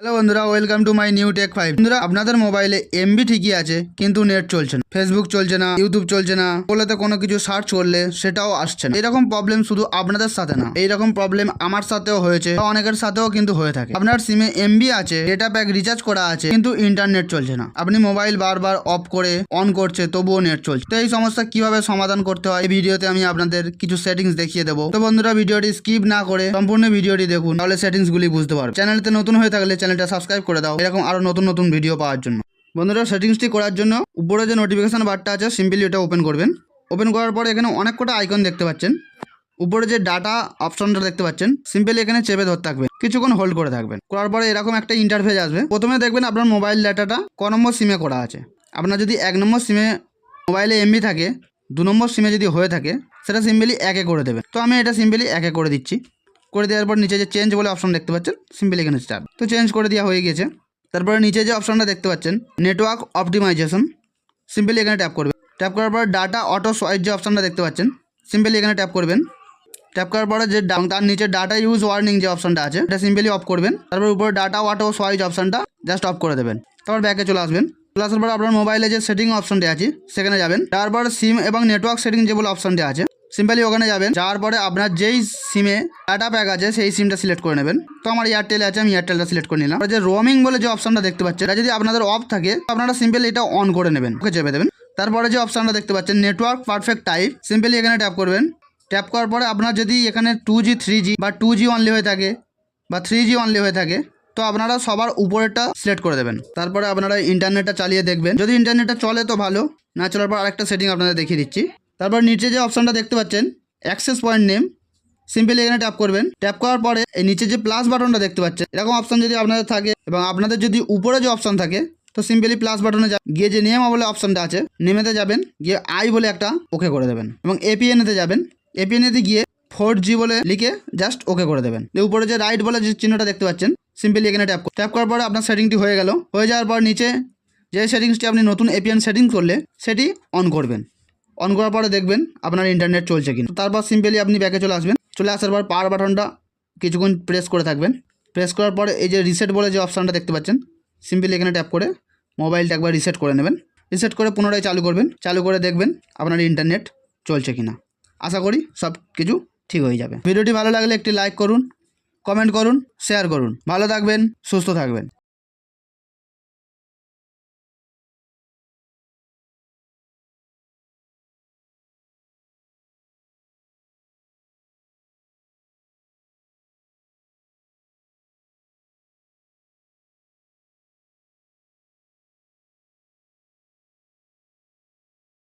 Hello বন্ধুরা welcome to my new tech five বন্ধুরা, আপনাদের মোবাইলে এমবি ঠিকই আছে, কিন্তু নেট চলছে না। ফেসবুক চলছে না ইউটিউব চলছে না, বলেতে কোনো কিছু সার্চ করলে সেটাও আসছে না। এরকম প্রবলেম শুধু আপনাদের সাথে না, এইরকম প্রবলেম আমার সাথেও হয়েছে অনেকের সাথেও কিন্তু হয়ে থাকে। আপনার সিমে এমবি আছে ডেটা প্যাক রিচার্জ করা আছে, কিন্তু ইন্টারনেট চলছে না। আপনি মোবাইল বারবার অফ করে অন করছে, তবুও নেট চলছে। তো এই সমস্যা কীভাবে সমাধান করতে হয়, এই ভিডিওতে আমি আপনাদের কিছু সেটিংস দেখিয়ে দেবো। তো বন্ধুরা ভিডিওটি স্কিপ না করে সম্পূর্ণ ভিডিওটি দেখুন, তাহলে সেটিংস গুলি বুঝতে পারবে চ্যানেলতে নতুন হয়ে থাকলে চ্যানেলটা সাবস্ক্রাইব করে দাও। এরকম আরও নতুন নতুন ভিডিও পাওয়ার জন্য। বন্ধুরা সেটিংসটি করার জন্য উপরে যে নোটিফিকেশন বারটা আছে সিম্পলি ওটা ওপেন করবেন। ওপেন করার পর এখানে অনেক কটা আইকন দেখতে পাচ্ছেন। উপরে যে ডাটা অপশনটা দেখতে পাচ্ছেন সিম্পলি এখানে চেপে ধরে থাকবেন। কিছুক্ষণ হোল্ড করে থাকবেন। করার পরে এরকম একটা ইন্টারফেস আসবে। প্রথমে দেখবেন আপনার মোবাইল ডাটাটা ক নম্বর সিমে করা আছে। আপনার যদি এক নম্বর সিমে মোবাইলে এমবি থাকে, দু নম্বর সিমে যদি হয়ে থাকে, সেটা সিম্পলি একে করে দেবেন। তো আমি এটা সিম্পলি একে করে দিচ্ছি। করে দেওয়ার পর নিচে যে চেঞ্জ বলে অপশন দেখতে পাচ্ছেন সিম্পলি এখানে স্টার তো চেঞ্জ করে দেওয়া হয়ে গেছে। তারপরে নিচে যে অপশনটা দেখতে পাচ্ছেন নেটওয়ার্ক অপটিমাইজেশন সিম্পলি এখানে ট্যাপ করবেন। ট্যাপ করার পর ডাটা অটো সোয়াইজ যে অপশনটা দেখতে পাচ্ছেন সিম্পলি এখানে ট্যাপ করবেন। ট্যাপ করার পরে যে তার নিচে ডাটা ইউজ ওয়ার্নিং যে অপশনটা আছে, এটা সিম্পলি অফ করবেন। তারপর উপরে ডাটা অটো সোয়াইজ অপশনটা জাস্ট অফ করে দেবেন। তারপর ব্যাকে চলে আসবেন। চলে আসার পর আপনার মোবাইলে যে সেটিং অপশনটি আছে, সেখানে যাবেন। তারপর সিম এবং নেটওয়ার্ক সেটিং যে বলে অপশনটি আছে সিম্পলি ওখানে যাবেন, যাওয়ার পরে আপনার যেই সিমে ডাটা প্যাক আছে, সেই সিমটা সিলেক্ট করে নেবেন। তো আমার এয়ারটেল আছে, আমি এয়ারটেলটা সিলেক্ট করে নিলাম। যে রোমিং বলে যে অপশনটা দেখতে পাচ্ছেন, এটা যদি আপনাদের অফ থাকে, তো আপনারা সিম্পলি এটা অন করে নেবেন, ওকে চেপে দেবেন। তারপরে যে অপশনটা দেখতে পাচ্ছেন নেটওয়ার্ক পারফেক্ট টাইপ সিম্পলি এখানে ট্যাপ করবেন। ট্যাপ করার পরে আপনার যদি এখানে টু জি থ্রি জি বা টু জি অনলি হয়ে থাকে বা থ্রি জি অনলি হয়ে থাকে, তো আপনারা সবার উপরেরটা সিলেক্ট করে দেবেন। তারপরে আপনারা ইন্টারনেটটা চালিয়ে দেখবেন। যদি ইন্টারনেটটা চলে তো ভালো, না চলার পর আরেকটা সেটিং আপনাদের দেখিয়ে দিচ্ছি। তারপর নিচে যে অপশনটা দেখতে পাচ্ছেন অ্যাক্সেস পয়েন্ট নেম সিম্পলি এখানে ট্যাপ করবেন। ট্যাপ করার পরে এই নিচে যে প্লাস বাটনটা দেখতে পাচ্ছেন, এরকম অপশন যদি আপনাদের থাকে এবং আপনাদের যদি উপরে যে অপশন থাকে, তো সিম্পলি প্লাস বাটনে যা গিয়ে যে নেম বলে অপশনটা আছে নেমেতে যাবেন, গিয়ে আই বলে একটা ওকে করে দেবেন এবং এপিএনএতে যাবেন। এপিএনএতে গিয়ে ফোর জি বলে লিখে জাস্ট ওকে করে দেবেন। উপরে যে রাইট বলে যে চিহ্নটা দেখতে পাচ্ছেন সিম্পলি এখানে ট্যাপ ট্যাপ করার পরে আপনার সেটিংটি হয়ে গেল। হয়ে যাওয়ার পর নিচে যে সেটিংসটি আপনি নতুন এপিএন সেটিং করলে, সেটি অন করবেন। অন করার পরে দেখবেন আপনার ইন্টারনেট চলছে কিনা। তারপর সিম্পলি আপনি ব্যাকে চলে আসবেন। চলে আসার পর পাওয়ার বাটনটা কিছুক্ষণ প্রেস করে থাকবেন। প্রেস করার পরে এই যে রিসেট বলে যে অপশানটা দেখতে পাচ্ছেন সিম্পলি এখানে ট্যাপ করে মোবাইলটা একবার রিসেট করে নেবেন। রিসেট করে পুনরায় চালু করবেন। চালু করে দেখবেন আপনার ইন্টারনেট চলছে কিনা। আশা করি সব কিছু ঠিক হয়ে যাবে। ভিডিওটি ভালো লাগলে একটি লাইক করুন কমেন্ট করুন শেয়ার করুন। ভালো থাকবেন, সুস্থ থাকবেন।